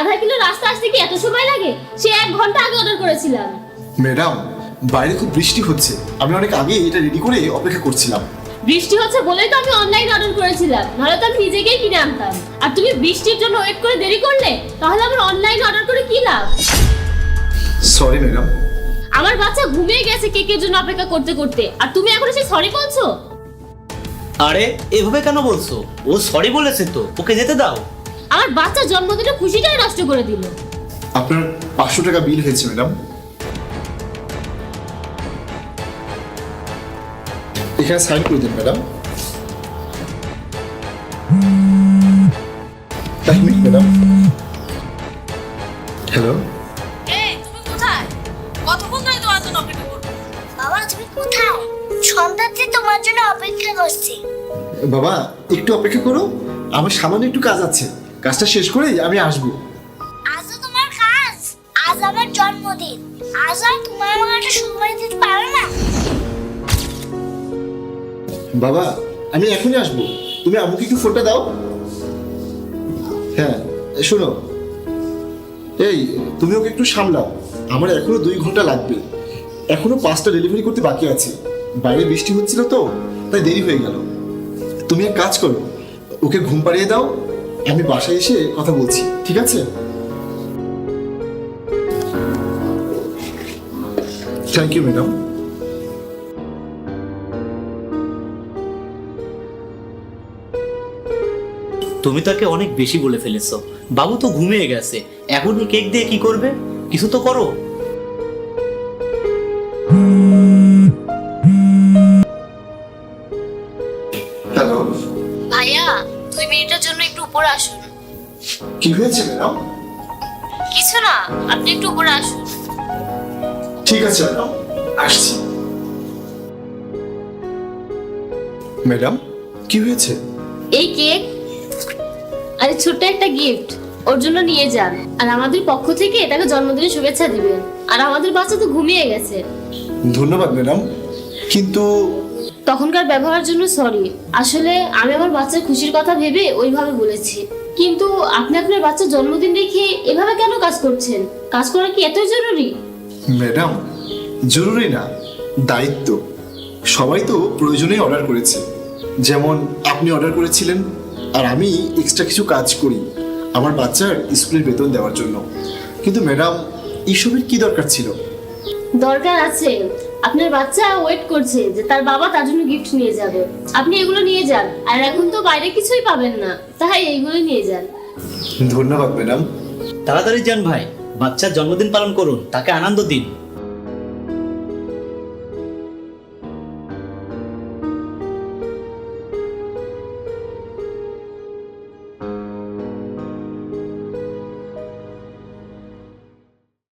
আধা কিলো রাস্তা আসতে কি এত সময় লাগে? সে এক ঘণ্টা আগে অর্ডার করেছিলাম। ম্যাডাম বাইরে খুব বৃষ্টি হচ্ছে। আমি অনেক আগে এটা রেডি করে অপেক্ষা করছিলাম। বৃষ্টি হচ্ছে বলেই তো আমি অনলাইন অর্ডার করেছিলাম। নাহলে তো আমি নিজেকেই কিনে আনতাম। আর তুমি বৃষ্টির জন্য ওয়েট করে দেরি করলে তাহলে আমার অনলাইন অর্ডার করে কি লাভ? Sorry madam. আমার বাচ্চা ঘুমিয়ে গেছে কেকের জন্য অপেক্ষা করতে করতে। আর তুমি এখন এসে সরি বলছো? আরে এভাবে কেন বলছো? ও সরি বলেছে তো ওকে যেতে দাও। আমার বাচ্চার জন্মদিনের খুশিটাই নষ্ট করে দিল। আপনার পাঁচশো টাকা বিল হয়েছে ম্যাডাম। এখানে সাইন করে দিন ম্যাডাম। ম্যাডাম। হ্যালো। জন্য অপেক্ষা করব বাবা সন্ধ্যাতে তোমার জন্য অপেক্ষা করছি। বাবা একটু অপেক্ষা করো। আমার সামান্য একটু কাজ আছে। কাজটা শেষ করেই আমি আসব। আজও তোমার কাজ? আজ আমার জন্মদিন। আজ আর তোমার আমাকে একটা সময় দিতে পারো না? বাবা আমি এখনই আসব। তুমি আমাকে একটু ফোনটা দাও। হ্যাঁ শোনো। এই তুমি ওকে একটু সামলাও। আমার এখনও দুই ঘণ্টা লাগবে। এখনও পাঁচটা ডেলিভারি করতে বাকি আছে। বাইরে বৃষ্টি হচ্ছিল তো তাই দেরি হয়ে গেল। তুমি এক কাজ করো ওকে ঘুম পাড়িয়ে দাও আমি বাসায় এসে কথা বলছি ঠিক আছে? থ্যাংক ইউ ম্যাডাম তুমি তাকে অনেক বেশি বলে ফেলেছো। বাবু তো ঘুমিয়ে গেছে। এখন এই কেক দিয়ে কি করবে? কিছু তো করো। হ্যালো ভাইয়া দুই মিনিটের জন্য একটু উপরে আসুন। কি হয়েছে ম্যাডাম? কিছু না আপনি একটু উপরে আসুন। ঠিক আছে ম্যাডাম। আসছি। ম্যাডাম কি হয়েছে? এই কেক। আরে ছোট্ট একটা গিফট ওর জন্য নিয়ে যান। আর আমাদের পক্ষ থেকে তাকে জন্মদিনের শুভেচ্ছা দিবেন। আর আমাদের বাচ্চা তো ঘুমিয়ে গেছে। ধন্যবাদ ম্যাডাম। কিন্তু তখনকার ব্যবহারের জন্য সরি আসলে আমি আমার বাচ্চার খুশির কথা ভেবে ওইভাবে বলেছি। কিন্তু আপনি আপনার বাচ্চার জন্মদিন রেখে এভাবে কেন কাজ করছেন? কাজ করা কি এতই জরুরি? ম্যাডাম জরুরি না দায়িত্ব। সবাই তো প্রয়োজনেই অর্ডার করেছে। যেমন আপনি অর্ডার করেছিলেন আর আমি এক্সট্রা কিছু কাজ করি আমার বাচ্চার স্কুলের বেতন দেওয়ার জন্য। কিন্তু ম্যাডাম এসবের কি দরকার ছিল? দরকার আছে। আপনার বাচ্চা ওয়েট করছে যে তার বাবা তার জন্য গিফট নিয়ে যাবে। আপনি এগুলো নিয়ে যান আর এখন তো বাইরে কিছুই পাবেন না তাই এইগুলো নিয়ে যান। ধন্যবাদ ম্যাডাম। তাড়াতাড়ি যান ভাই বাচ্চার জন্মদিন পালন করুন তাকে আনন্দ দিন।